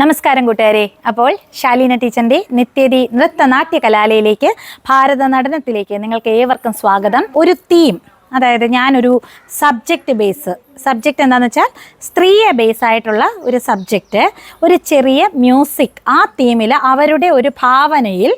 നമസ്കാരം കൂട്ടുകാരെ. അപ്പോൾ ശാലീന ടീച്ചറിന്റെ നിത്യതി നൃത്തനാട്യ കലാലയിലേക്ക് ഭാരത നടനത്തിലേക്ക് നിങ്ങൾക്ക് ഏവർക്കും സ്വാഗതം. ഒരു തീം അതായത് ഞാനൊരു സബ്ജക്റ്റ് ബേസ് സബ്ജക്റ്റ് എന്താണെന്ന് വെച്ചാൽ സ്ത്രീയെ ബേസ് ആയിട്ടുള്ള ഒരു സബ്ജക്റ്റ് ഒരു ചെറിയ മ്യൂസിക് ആ തീമിൽ അവരുടെ ഒരു ഭാവനയിൽ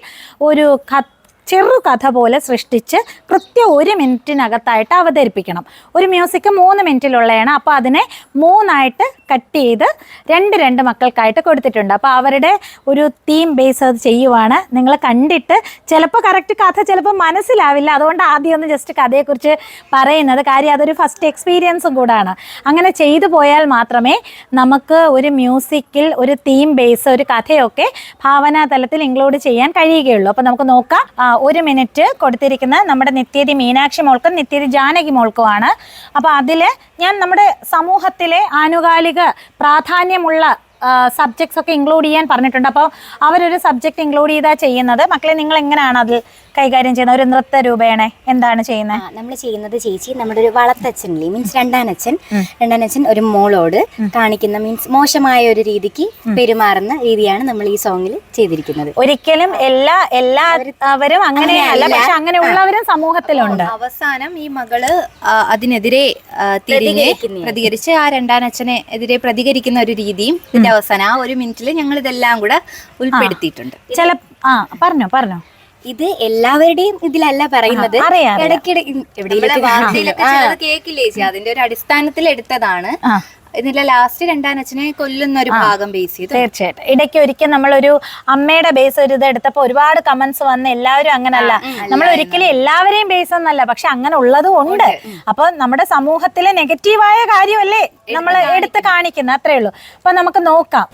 ഒരു ക ചെറു കഥ പോലെ സൃഷ്ടിച്ച് കൃത്യം ഒരു മിനിറ്റിനകത്തായിട്ട് അവതരിപ്പിക്കണം. ഒരു മ്യൂസിക് മൂന്ന് മിനിറ്റിലുള്ളതാണ് അപ്പോൾ അതിനെ മൂന്നായിട്ട് കട്ട് ചെയ്ത് രണ്ട് രണ്ട് മക്കൾക്കായിട്ട് കൊടുത്തിട്ടുണ്ട്. അപ്പോൾ അവരുടെ ഒരു തീം ബേസ് അത് ചെയ്യുവാണ്. നിങ്ങൾ കണ്ടിട്ട് ചിലപ്പോൾ കറക്റ്റ് കഥ ചിലപ്പോൾ മനസ്സിലാവില്ല. അതുകൊണ്ട് ആദ്യം ഒന്ന് ജസ്റ്റ് കഥയെക്കുറിച്ച് പറയുന്നത് കാര്യം അതൊരു ഫസ്റ്റ് എക്സ്പീരിയൻസും കൂടാണ്. അങ്ങനെ ചെയ്തു പോയാൽ മാത്രമേ നമുക്ക് ഒരു മ്യൂസിക്കിൽ ഒരു തീം ബേസ് ഒരു കഥയൊക്കെ ഭാവനാ തലത്തിൽ ഇൻക്ലൂഡ് ചെയ്യാൻ കഴിയുകയുള്ളൂ. അപ്പോൾ നമുക്ക് നോക്കാം. ഒരു മിനിറ്റ് കൊടുത്തിരിക്കുന്നത് നമ്മുടെ നിത്യതി മീനാക്ഷി മോൾക്കും നിത്യതി ജാനകി മോൾക്കുമാണ്. അപ്പോൾ അതിൽ ഞാൻ നമ്മുടെ സമൂഹത്തിലെ ആനുകാലിക പ്രാധാന്യമുള്ള സബ്ജക്ട്സ് ഒക്കെ ഇൻക്ലൂഡ് ചെയ്യാൻ പറഞ്ഞിട്ടുണ്ട്. അപ്പോൾ അവരൊരു സബ്ജക്ട് ഇൻക്ലൂഡ് ചെയ്താൽ ചെയ്യുന്നത്. മക്കളെ നിങ്ങൾ എങ്ങനെയാണ് അതിൽ കൈകാര്യം ചെയ്യുന്നത്? ഒരു നൃത്ത രൂപേണ എന്താണ് ചെയ്യുന്നത് നമ്മൾ ചെയ്യുന്നത് ചേച്ചി നമ്മുടെ ഒരു വളത്തച്ഛനില്ലേ മീൻസ് രണ്ടാനച്ഛൻ. രണ്ടാനച്ഛൻ ഒരു മോളോട് കാണിക്കുന്ന മീൻസ് മോശമായ ഒരു രീതിക്ക് പെരുമാറുന്ന രീതിയാണ് നമ്മൾ ഈ സോങ്ങിൽ ചെയ്തിരിക്കുന്നത്. ഒരിക്കലും എല്ലാ എല്ലാവരും അങ്ങനെയല്ല പക്ഷെ അങ്ങനെയുള്ളവരും സമൂഹത്തിലുണ്ട്. അവസാനം ഈ മകൾ അതിനെതിരെ പ്രതികരിച്ച് ആ രണ്ടാനച്ഛനെ എതിരെ പ്രതികരിക്കുന്ന ഒരു രീതിയും ഇതിന്റെ അവസാനം ആ ഒരു മിനിറ്റിൽ ഞങ്ങൾ ഇതെല്ലാം കൂടെ ഉൾപ്പെടുത്തിയിട്ടുണ്ട്. ചില ആ പറഞ്ഞോ പറഞ്ഞോ. ഇത് എല്ലാവരുടെയും ഇതിലല്ല പറയുന്നത്. ഇടയ്ക്കിടെ വാർത്തയിലൊക്കെ കേക്കില്ലേ ചേച്ചി? അതിന്റെ ഒരു അടിസ്ഥാനത്തിൽ എടുത്തതാണ്. ഇതിന്റെ ലാസ്റ്റ് രണ്ടാനച്ഛനെ കൊല്ലുന്ന ഒരു ഭാഗം ബേസ് ചെയ്ത്. തീർച്ചയായിട്ടും. ഇടയ്ക്ക് ഒരിക്കൽ നമ്മളൊരു അമ്മയുടെ ബേസ് ഒരു ഇത് എടുത്തപ്പോൾ ഒരുപാട് കമന്റ്സ് വന്ന് എല്ലാവരും അങ്ങനല്ല. നമ്മൾ ഒരിക്കലും എല്ലാവരെയും ബേസ് ഒന്നല്ല പക്ഷെ അങ്ങനെ ഉള്ളതും ഉണ്ട് അപ്പൊ നമ്മുടെ സമൂഹത്തിലെ നെഗറ്റീവായ കാര്യമല്ലേ നമ്മൾ എടുത്ത് കാണിക്കുന്നത്? അത്രേ ഉള്ളൂ. അപ്പൊ നമുക്ക് നോക്കാം.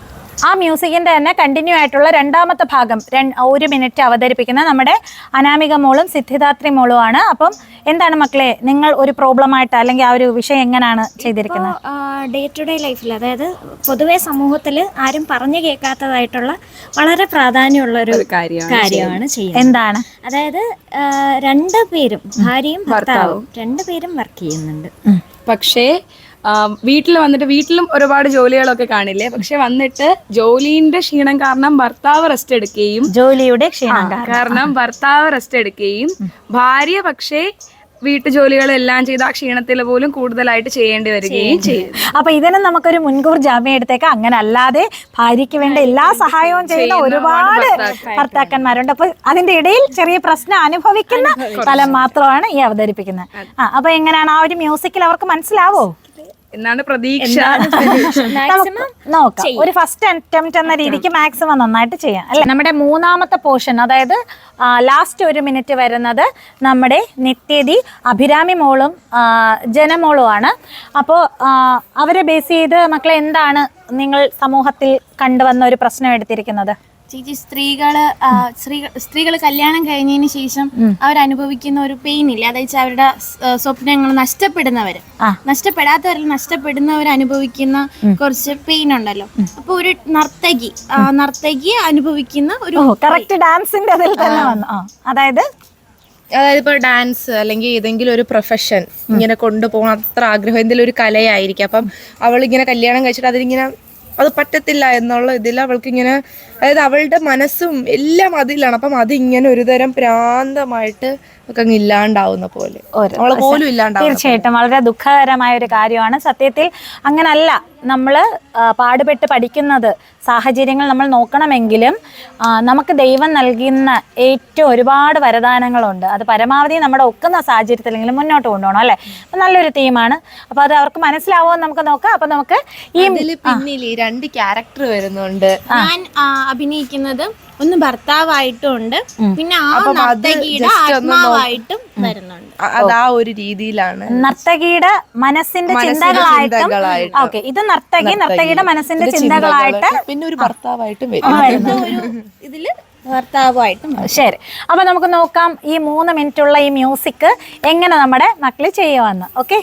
ആ മ്യൂസിക്കിന്റെ തന്നെ കണ്ടിന്യൂ ആയിട്ടുള്ള രണ്ടാമത്തെ ഭാഗം രൺ- ഒരു മിനിറ്റ് അവതരിപ്പിക്കുന്ന നമ്മുടെ അനാമിക മോളും സിദ്ധിദാത്രി മോളുമാണ് അപ്പം എന്താണ് മക്കളെ നിങ്ങൾ ഒരു പ്രോബ്ലം ആയിട്ട് അല്ലെങ്കിൽ ആ ഒരു വിഷയം എങ്ങനെയാണ് ചെയ്തിരിക്കുന്നത്? ഡേ ടു ഡേ ലൈഫിൽ അതായത് പൊതുവെ സമൂഹത്തിൽ ആരും പറഞ്ഞു കേൾക്കാത്തതായിട്ടുള്ള വളരെ പ്രാധാന്യമുള്ള ഒരു കാര്യമാണ് ചെയ്യുന്നത്. എന്താണ്? അതായത് രണ്ടു രണ്ട് പേരും ഭാര്യയും ഭർത്താവും. രണ്ട് പേരും വർക്ക് ചെയ്യുന്നുണ്ട്. പക്ഷേ വീട്ടിൽ വന്നിട്ട് വീട്ടിലും ഒരുപാട് ജോലികളൊക്കെ കാണില്ലേ? പക്ഷെ വന്നിട്ട് ജോലിന്റെ ക്ഷീണം കാരണം ഭർത്താവ് റെസ്റ്റ് എടുക്കുകയും ജോലിയുടെ ക്ഷീണം കാരണം. ഭർത്താവ് റെസ്റ്റ് എടുക്കുകയും ഭാര്യ പക്ഷേ വീട്ടു ജോലികളെല്ലാം ചെയ്ത് ആ ക്ഷീണത്തിൽ പോലും കൂടുതലായിട്ട് ചെയ്യേണ്ടി വരികയും ചെയ്യും അപ്പൊ ഇതിനും നമുക്കൊരു മുൻകൂർ ജാമ്യം എടുത്തേക്ക്. അങ്ങനെ അല്ലാതെ ഭാര്യയ്ക്ക് വേണ്ട എല്ലാ സഹായവും ചെയ്യുന്ന ഒരുപാട് ഭർത്താക്കന്മാരുണ്ട്. അപ്പൊ അതിന്റെ ഇടയിൽ ചെറിയ പ്രശ്നം അനുഭവിക്കുന്ന സ്ഥലം മാത്രമാണ് ഈ അവതരിപ്പിക്കുന്നത്. ആ അപ്പൊ എങ്ങനെയാണ്? ആ ഒരു മ്യൂസിക്കിൽ അവർക്ക് മനസ്സിലാവോ? എന്നാണ് പ്രതീക്ഷ. നമുക്ക് നോക്കാം. ഒരു ഫസ്റ്റ് അറ്റംപ്റ്റ് എന്ന രീതിക്ക് മാക്സിമം നന്നായിട്ട് ചെയ്യാം അല്ലെ? നമ്മുടെ മൂന്നാമത്തെ പോർഷൻ അതായത് ലാസ്റ്റ് ഒരു മിനിറ്റ് വരുന്നത് നമ്മുടെ നിത്യതി അഭിരാമി മോളും ജനമോളും ആണ് അപ്പോൾ അവരെ ബേസ് ചെയ്ത് മക്കളെ എന്താണ് നിങ്ങൾ സമൂഹത്തിൽ കണ്ടുവന്ന ഒരു പ്രശ്നം എടുത്തിരിക്കുന്നത്? ചേച്ചി സ്ത്രീകൾ സ്ത്രീകൾ കല്യാണം കഴിഞ്ഞതിന് ശേഷം അവരനുഭവിക്കുന്ന ഒരു പെയിൻ ഇല്ല അതായത് അവരുടെ സ്വപ്നങ്ങൾ നഷ്ടപ്പെടുന്നവര്. നഷ്ടപ്പെടാത്തവരിൽ നഷ്ടപ്പെടുന്നവർ അനുഭവിക്കുന്ന കുറച്ച് പെയിൻ ഉണ്ടല്ലോ അപ്പൊ ഒരു നർത്തകി നർത്തകി അനുഭവിക്കുന്ന ഒരു കറക്റ്റ് ഡാൻസിന്റെ അതിൽ തന്നെ വന്നു. അതായത്? അതായത് ഇപ്പോൾ ഡാൻസ് അല്ലെങ്കിൽ ഏതെങ്കിലും ഒരു പ്രൊഫഷൻ ഇങ്ങനെ കൊണ്ടുപോകാൻ അത്ര ആഗ്രഹം എന്തെങ്കിലും ഒരു കലയായിരിക്കും. അപ്പം അവൾ ഇങ്ങനെ കല്യാണം കഴിച്ചിട്ട് അതിലിങ്ങനെ അത് പറ്റത്തില്ല എന്നുള്ള ഇതിൽ അവൾക്ക് ഇങ്ങനെ അതായത് അവളുടെ മനസ്സും എല്ലാം അതിലാണ്. അപ്പം അതിങ്ങനെ ഒരു തരം പ്രാന്തമായിട്ട് ഒക്കെ അങ്ങ് ഇല്ലാണ്ടാവുന്ന പോലെ. അവളെ പോലും ഇല്ലാണ്ടാവും തീർച്ചയായിട്ടും വളരെ ദുഃഖകരമായ ഒരു കാര്യമാണ്. സത്യത്തിൽ അങ്ങനല്ല. നമ്മൾ പാടുപെട്ട് പഠിക്കുന്നത് സാഹചര്യങ്ങൾ നമ്മൾ നോക്കണമെങ്കിലും നമുക്ക് ദൈവം നൽകുന്ന ഏറ്റവും ഒരുപാട് വരദാനങ്ങളുണ്ട്. അത് പരമാവധി നമ്മുടെ ഒക്കുന്ന സാഹചര്യത്തിലെങ്കിലും മുന്നോട്ട് കൊണ്ടുപോകണം അല്ലേ? അപ്പം നല്ലൊരു തീമാണ്. അപ്പോൾ അത് അവർക്ക് മനസ്സിലാവുമെന്ന് നമുക്ക് നോക്കാം. അപ്പം നമുക്ക് ഈ പിന്നിൽ രണ്ട് ക്യാരക്ടർ വരുന്നുണ്ട്. ഞാൻ അഭിനയിക്കുന്നത് ഒന്ന് ഭർത്താവായിട്ടും ഉണ്ട് പിന്നെ ആ നർത്തകിയുടെ ആത്മാവായിട്ടും വരുന്നുണ്ട്. അതാ ആ ഒരു രീതിയിലാണ്. നർത്തകിയുടെ മനസ്സിന്റെ ചിന്തകളായിട്ടും. ഓക്കെ ഇത് നർത്തകി നർത്തകിയുടെ മനസ്സിന്റെ ചിന്തകളായിട്ട് പിന്നെ ഒരു ഭർത്താവായിട്ടും. ഇതിൽ ഭർത്താവായിട്ടും ശരി. അപ്പൊ നമുക്ക് നോക്കാം ഈ മൂന്ന് മിനിറ്റുള്ള ഈ മ്യൂസിക് എങ്ങനെ നമ്മുടെ മക്കൾ ചെയ്യുമെന്ന് ഓക്കെ?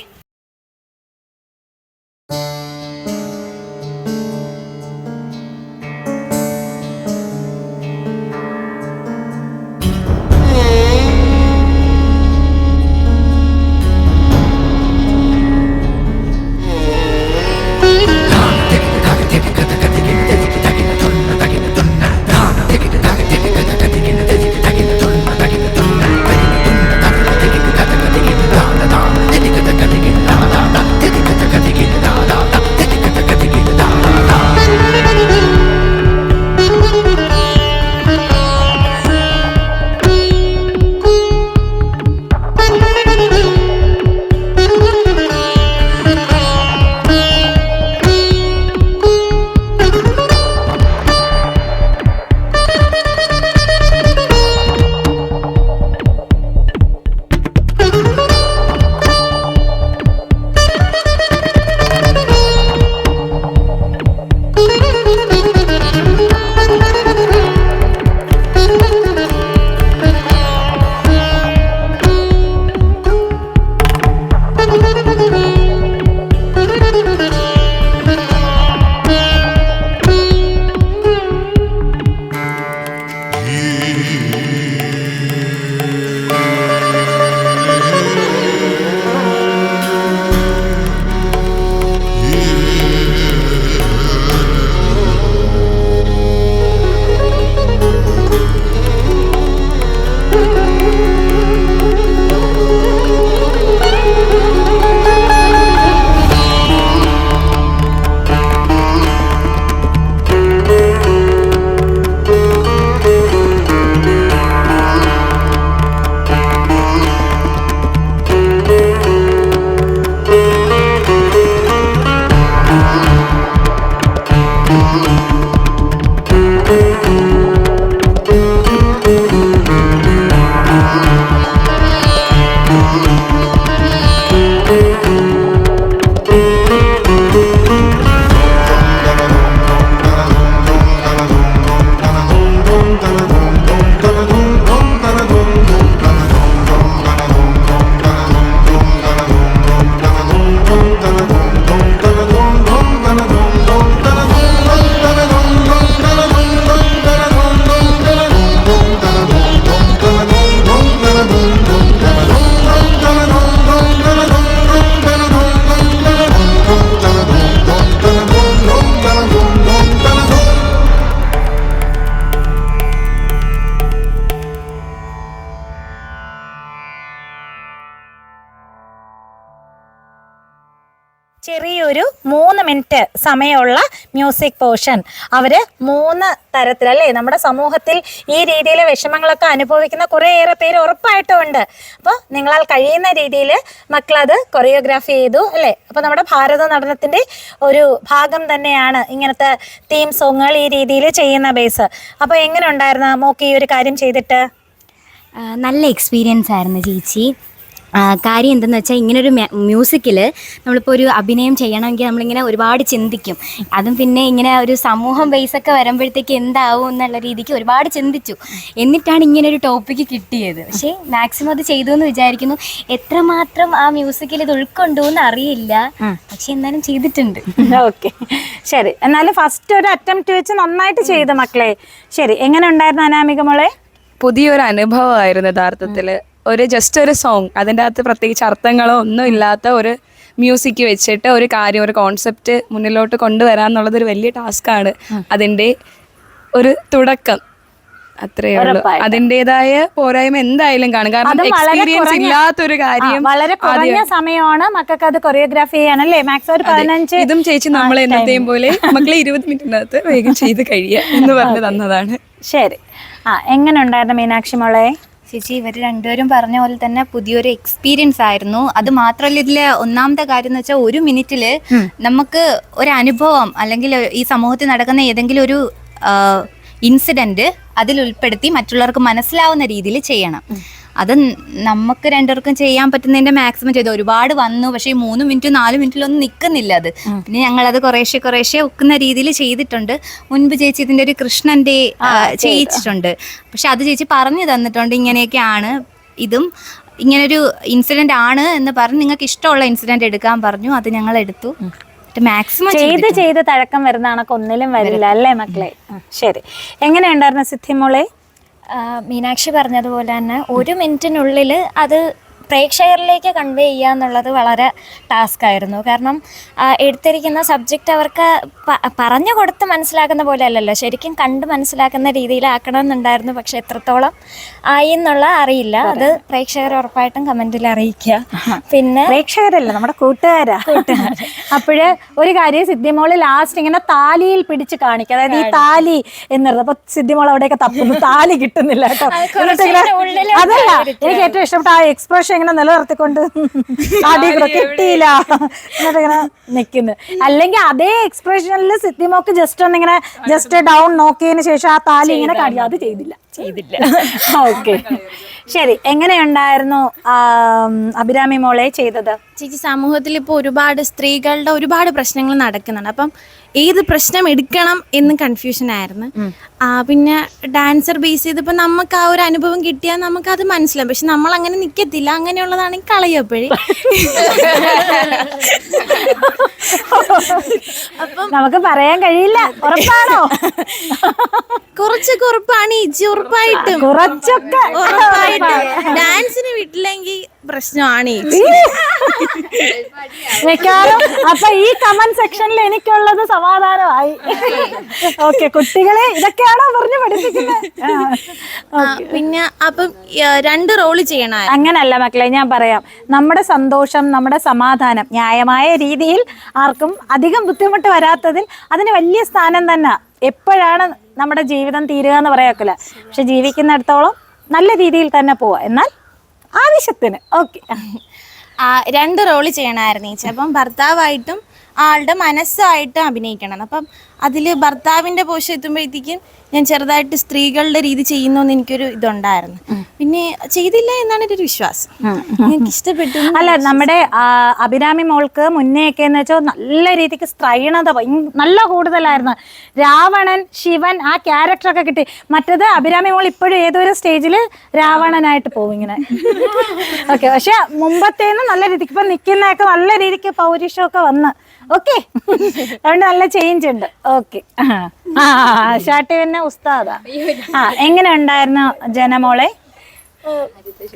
ചെറിയൊരു മൂന്ന് മിനിറ്റ് സമയമുള്ള മ്യൂസിക് പോർഷൻ അവർ മൂന്ന് തരത്തിൽ അല്ലേ നമ്മുടെ സമൂഹത്തിൽ ഈ രീതിയിലെ വിഷമങ്ങളൊക്കെ അനുഭവിക്കുന്ന കുറേയേറെ പേര് ഉറപ്പായിട്ടും ഉണ്ട്. അപ്പോൾ നിങ്ങളാൽ കഴിയുന്ന രീതിയിൽ മക്കളത് കൊറിയോഗ്രാഫി ചെയ്തു അല്ലേ? അപ്പോൾ നമ്മുടെ ഭാരത നടനത്തിന്റെ ഒരു ഭാഗം തന്നെയാണ് ഇങ്ങനത്തെ തീം സോങ്ങുകൾ ഈ രീതിയിൽ ചെയ്യുന്ന ബേസ് അപ്പോൾ എങ്ങനെ ഉണ്ടായിരുന്നു മോക്ക് ഈ ഒരു കാര്യം ചെയ്തിട്ട്? നല്ല എക്സ്പീരിയൻസ് ആയിരുന്നു ചേച്ചി. കാര്യം എന്തെന്ന് വെച്ചാൽ ഇങ്ങനൊരു മ്യൂസിക്കിൽ നമ്മളിപ്പോൾ ഒരു അഭിനയം ചെയ്യണമെങ്കിൽ നമ്മളിങ്ങനെ ഒരുപാട് ചിന്തിക്കും. അതും പിന്നെ ഇങ്ങനെ ഒരു സമൂഹം ബേസൊക്കെ വരുമ്പോഴത്തേക്ക് എന്താവും എന്നുള്ള രീതിക്ക് ഒരുപാട് ചിന്തിച്ചു. എന്നിട്ടാണ് ഇങ്ങനെ ഒരു ടോപ്പിക്ക് കിട്ടിയത്. പക്ഷേ മാക്സിമം അത് ചെയ്തു എന്ന് വിചാരിക്കുന്നു. എത്രമാത്രം ആ മ്യൂസിക്കിൽ ഇത് ഉൾക്കൊണ്ടു എന്ന് അറിയില്ല പക്ഷെ എന്നാലും ചെയ്തിട്ടുണ്ട്. ഓക്കെ ശരി. എന്നാലും ഫസ്റ്റ് ഒരു അറ്റംപ്റ്റ് വെച്ച് നന്നായിട്ട് ചെയ്തു മക്കളെ. ശരി. എങ്ങനെ ഉണ്ടായിരുന്നു അനാമിക മോളെ? പുതിയൊരു അനുഭവമായിരുന്നു യഥാർത്ഥത്തിൽ. ഒരു ജസ്റ്റ് ഒരു സോങ് അതിന്റെ അകത്ത് പ്രത്യേകിച്ച് അർത്ഥങ്ങളോ ഒന്നും ഇല്ലാത്ത ഒരു മ്യൂസിക് വെച്ചിട്ട് ഒരു കാര്യം ഒരു കോൺസെപ്റ്റ് മുന്നിലോട്ട് കൊണ്ടുവരാൻ എന്നുള്ളത് ഒരു വലിയ ടാസ്ക്കാണ് അതിന്റെ ഒരു തുടക്കം. അത്രയേ ഉള്ളൂ. അതിന്റെതായ പോരായ്മ എന്തായാലും കാണും. കാരണം എക്സ്പീരിയൻസ് ഇല്ലാത്തൊരു കാര്യം വളരെ കുറഞ്ഞ സമയമാണ് മക്കൾക്ക് അത് കൊറിയോഗ്രാഫി ചെയ്യാനല്ലേ? മാക്സ് ഒരു പതിനഞ്ച് ഇതും ചേച്ചി നമ്മൾ എന്നത്തെയും പോലെ മക്കളെ ഇരുപത് മിനിറ്റിനകത്ത് വേഗം ചെയ്ത് കഴിയുക എന്ന് പറഞ്ഞു തന്നതാണ്. ശരി. ആ എങ്ങനെ ഉണ്ടായിരുന്നു മീനാക്ഷി മോളെ? ചേച്ചി ഇവർ രണ്ടുപേരും പറഞ്ഞ പോലെ തന്നെ പുതിയൊരു എക്സ്പീരിയൻസ് ആയിരുന്നു. അത് മാത്രമല്ല ഇതിലെ ഒന്നാമത്തെ കാര്യം എന്ന് വെച്ചാൽ ഒരു മിനിറ്റിൽ നമുക്ക് ഒരു അനുഭവം അല്ലെങ്കിൽ ഈ സമൂഹത്തിൽ നടക്കുന്ന ഏതെങ്കിലും ഒരു ഇൻസിഡന്റ് അതിൽ ഉൾപ്പെടുത്തി മറ്റുള്ളവർക്ക് മനസ്സിലാവുന്ന രീതിയിൽ ചെയ്യണം. അത് നമുക്ക് രണ്ടുപേർക്കും ചെയ്യാൻ പറ്റുന്നതിന്റെ മാക്സിമം ചെയ്തു. ഒരുപാട് വന്നു പക്ഷേ ഈ മൂന്ന് മിനിറ്റ് നാല് മിനിറ്റിലൊന്നും നിൽക്കുന്നില്ല അത്. പിന്നെ ഞങ്ങൾ അത് കുറേശ്ശെ കുറേശ്ശെ ഒക്കുന്ന രീതിയിൽ ചെയ്തിട്ടുണ്ട്. മുൻപ് ചേച്ചി ഇതിന്റെ ഒരു കൃഷ്ണന്റെ ചെയ്യിച്ചിട്ടുണ്ട്. പക്ഷെ അത് ചേച്ചി പറഞ്ഞു തന്നിട്ടുണ്ട് ഇങ്ങനെയൊക്കെയാണ് ഇതും. ഇങ്ങനൊരു ഇൻസിഡന്റ് ആണ് എന്ന് പറഞ്ഞ് നിങ്ങൾക്ക് ഇഷ്ടമുള്ള ഇൻസിഡന്റ് എടുക്കാൻ പറഞ്ഞു. അത് ഞങ്ങൾ എടുത്തു. മാക്സിമം ചെയ്ത് ചെയ്ത് തഴക്കം വരുന്ന കണക്ക് ഒന്നിലും വരില്ല അല്ലേ മക്കളെ? ശരി. എങ്ങനെയുണ്ടായിരുന്നു സിദ്ധിമോളെ മീനാക്ഷി പറഞ്ഞതുപോലെ തന്നെ ഒരു മിനിറ്റിനുള്ളിൽ അത് പ്രേക്ഷകരിലേക്ക് കൺവേ ചെയ്യുക എന്നുള്ളത് വളരെ ടാസ്ക് ആയിരുന്നു കാരണം എടുത്തിരിക്കുന്ന സബ്ജക്റ്റ് അവർക്ക് പറഞ്ഞു കൊടുത്ത് മനസ്സിലാക്കുന്ന പോലെ അല്ലല്ലോ ശരിക്കും കണ്ട് മനസ്സിലാക്കുന്ന രീതിയിലാക്കണം എന്നുണ്ടായിരുന്നു പക്ഷെ എത്രത്തോളം ആയി എന്നുള്ള അറിയില്ല. അത്. പ്രേക്ഷകർ ഉറപ്പായിട്ടും കമന്റിൽ അറിയിക്കുക. പിന്നെ പ്രേക്ഷകരല്ല നമ്മുടെ കൂട്ടുകാരാ. അപ്പോഴ് ഒരു കാര്യം സിദ്ധിമോൾ ലാസ്റ്റ് ഇങ്ങനെ താലിയിൽ പിടിച്ച് കാണിക്കുക അതായത് ഈ താലി എന്നുള്ളത്. അപ്പൊ സിദ്ധിമോൾ അവിടെയൊക്കെ തപ്പുന്നു. താലി കിട്ടുന്നില്ല കേട്ടോ. അതല്ല എനിക്ക് ഏറ്റവും ഇഷ്ടപ്പെട്ട ആ എക്സ്പ്രഷൻ ഇങ്ങനെ നിലനിർത്തിക്കൊണ്ട് അടി കൂടെ കിട്ടിയില്ല. എന്നിട്ട് ഇങ്ങനെ നിൽക്കുന്നു അല്ലെങ്കിൽ അതേ എക്സ്പ്രഷനിൽ സിദ്ധിമോക്ക് ജസ്റ്റ് ഒന്നിങ്ങനെ ജസ്റ്റ് ഡൗൺ നോക്കിയതിന് ശേഷം ആ താലി ഇങ്ങനെ കാണിക്കും അത് ചെയ്തില്ല. ചെയ്തില്ല. ഓക്കെ ശരി എങ്ങനെയുണ്ടായിരുന്നു അഭിരാമി മോളെ ചെയ്തത്? ചേച്ചി സമൂഹത്തിൽ ഇപ്പോൾ ഒരുപാട് സ്ത്രീകളുടെ ഒരുപാട് പ്രശ്നങ്ങൾ നടക്കുന്നുണ്ട്. അപ്പം ഏത് പ്രശ്നം എടുക്കണം എന്ന് കൺഫ്യൂഷൻ ആയിരുന്നു. ആ പിന്നെ ഡാൻസർ ബേസ് ചെയ്തപ്പോൾ നമുക്ക് ആ ഒരു അനുഭവം കിട്ടിയാൽ നമുക്ക് അത് മനസ്സിലാവും. പക്ഷെ നമ്മൾ അങ്ങനെ നിൽക്കത്തില്ല അങ്ങനെയുള്ളതാണെങ്കിൽ കളയപ്പോഴേ. നമുക്ക് പറയാൻ കഴിയില്ല. ഉറപ്പാണോ? കുറച്ചൊക്കെ ഉറപ്പാണ്. ഈ ഉറപ്പായിട്ടും. കുറച്ചൊക്കെ ഉറപ്പായിട്ടും ഡാൻസിന് വിട്ടില്ലെങ്കിൽ പ്രശ്നമാണ് വെക്കാറും അപ്പൊ ഈ കമന്റ് സെക്ഷനിൽ എനിക്കുള്ളത് സമാധാനമായി. ഓക്കെ കുട്ടികളെ ഇതൊക്കെയാണോ പറഞ്ഞു പഠിപ്പിക്കുന്നത്? പിന്നെ അപ്പം രണ്ട് റോൾ ചെയ്യണ അങ്ങനല്ല മക്കളെ ഞാൻ പറയാം. നമ്മുടെ സന്തോഷം നമ്മുടെ സമാധാനം ന്യായമായ രീതിയിൽ ആർക്കും അധികം ബുദ്ധിമുട്ട് വരാത്തതിൽ അതിന് വലിയ സ്ഥാനം തന്നെ. എപ്പോഴാണ് നമ്മുടെ ജീവിതം തീരുക എന്ന് പറയാക്കില്ല പക്ഷെ ജീവിക്കുന്നിടത്തോളം നല്ല രീതിയിൽ തന്നെ പോവാ. എന്നാൽ ആവശ്യത്തിന്. ഓക്കെ രണ്ട് റോൾ ചെയ്യണമായിരുന്നു ചേച്ചി അപ്പം ഭർത്താവായിട്ടും ആളുടെ മനസ്സായിട്ടും അഭിനയിക്കണം. അപ്പം അതിൽ ഭർത്താവിന്റെ പോഷൻ എത്തുമ്പോഴത്തേക്കും ഞാൻ ചെറുതായിട്ട് സ്ത്രീകളുടെ രീതി ചെയ്യുന്നു എന്ന് എനിക്കൊരു ഇതുണ്ടായിരുന്നു. പിന്നെ ചെയ്തില്ല എന്നാണ് എന്റെ ഒരു വിശ്വാസം. എനിക്ക് ഇഷ്ടപ്പെട്ടു അല്ല നമ്മുടെ അഭിരാമി മോൾക്ക് മുന്നേയൊക്കെ എന്ന് വെച്ചാൽ നല്ല രീതിക്ക് സ്ത്രൈണത നല്ല കൂടുതലായിരുന്നു. രാവണൻ ശിവൻ ആ ക്യാരക്ടറൊക്കെ കിട്ടി. മറ്റത് അഭിരാമി മോൾ ഇപ്പോഴും ഏതൊരു സ്റ്റേജിൽ രാവണനായിട്ട് പോകും ഇങ്ങനെ. ഓക്കെ പക്ഷെ മുമ്പത്തേന്ന് നല്ല രീതിക്ക് ഇപ്പൊ നിൽക്കുന്നതൊക്കെ നല്ല രീതിക്ക് പൗരുഷമൊക്കെ വന്ന്. ഓക്കെ. അതുകൊണ്ട് നല്ല ചേഞ്ച് ഉണ്ട്. ഓക്കെ. ആ ഷാട്ടി പിന്നെ ഉസ്താദാ. എങ്ങനെ ഉണ്ടായിരുന്നു ജനമോളെ?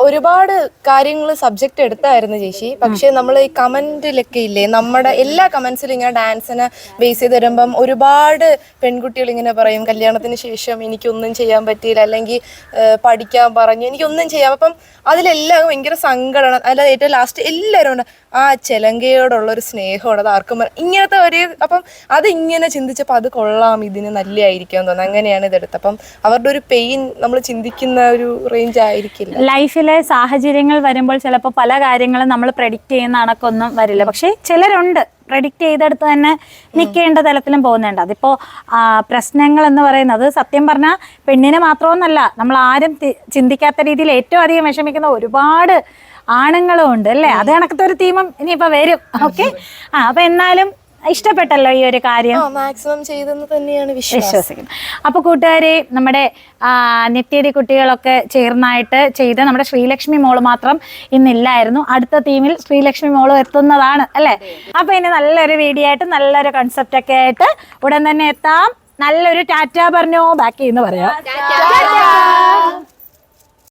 ഒരുപാട് കാര്യങ്ങൾ സബ്ജക്റ്റ് എടുത്തായിരുന്നു ചേച്ചി. പക്ഷെ നമ്മൾ ഈ കമന്റിലൊക്കെ ഇല്ലേ നമ്മുടെ എല്ലാ കമന്റ്സിലും ഇങ്ങനെ ഡാൻസിനെ ബേസ് ചെയ്ത് വരുമ്പം ഒരുപാട് പെൺകുട്ടികൾ ഇങ്ങനെ പറയും കല്യാണത്തിന് ശേഷം എനിക്കൊന്നും ചെയ്യാൻ പറ്റിയില്ല. അല്ലെങ്കിൽ പഠിക്കാൻ പറഞ്ഞു എനിക്കൊന്നും ചെയ്യാം. അപ്പം അതിലെല്ലാം ഭയങ്കര സങ്കടമാണ്. അല്ലാതെ ഏറ്റവും ലാസ്റ്റ് എല്ലാവരും ഉണ്ട്. ആ ചെലങ്കയോടുള്ള ഒരു സ്നേഹമാണ്. അത് ആർക്കും ഇങ്ങനത്തെ ഒരു അപ്പം അത് ഇങ്ങനെ ചിന്തിച്ചപ്പോൾ അത് കൊള്ളാം ഇതിന് നല്ലതായിരിക്കും തോന്നുന്നു. അങ്ങനെയാണ് ഇതെടുത്തത്. അപ്പം അവരുടെ ഒരു പെയിൻ നമ്മൾ ചിന്തിക്കുന്ന ഒരു റേഞ്ച് ആയിരിക്കില്ല. ലൈഫിലെ സാഹചര്യങ്ങൾ വരുമ്പോൾ ചിലപ്പോൾ പല കാര്യങ്ങളും നമ്മൾ പ്രെഡിക്റ്റ് ചെയ്യുന്ന കണക്കൊന്നും വരില്ല. പക്ഷേ ചിലരുണ്ട്. പ്രെഡിക്റ്റ് ചെയ്തെടുത്ത് തന്നെ നിൽക്കേണ്ട തലത്തിലും പോകുന്നുണ്ട്. അതിപ്പോൾ പ്രശ്നങ്ങൾ എന്ന് പറയുന്നത് സത്യം പറഞ്ഞാൽ പെണ്ണിനെ മാത്രമൊന്നല്ല നമ്മൾ ആരും ചിന്തിക്കാത്ത രീതിയിൽ ഏറ്റവും അധികം വിഷമിക്കുന്ന ഒരുപാട് ആണുങ്ങളും ഉണ്ട് അല്ലേ? അത് കണക്കത്തെ ഒരു തീമം ഇനിയിപ്പൊ വരും. ഓക്കെ ആ അപ്പൊ എന്നാലും ഇഷ്ടപ്പെട്ടല്ലോ ഈ ഒരു കാര്യം? മാക്സിമം ചെയ്തെന്ന് തന്നെയാണ് വിശ്വസിക്കുന്നത് അപ്പൊ അപ്പോൾ കൂട്ടുകാരെ നമ്മുടെ നിത്യടി കുട്ടികളൊക്കെ ചേർന്നായിട്ട് ചെയ്ത് നമ്മുടെ ശ്രീലക്ഷ്മി മോൾ മാത്രം ഇന്നില്ലായിരുന്നു. അടുത്ത തീമിൽ ശ്രീലക്ഷ്മി മോൾ എത്തുന്നതാണ് അല്ലേ? അപ്പൊ ഇനി നല്ലൊരു വീഡിയോ ആയിട്ട് നല്ലൊരു കൺസെപ്റ്റ് ഒക്കെ ആയിട്ട് ഉടൻ തന്നെ എത്താം. നല്ലൊരു ടാറ്റ പറഞ്ഞോ? ബാക്കി എന്ന് പറയാം.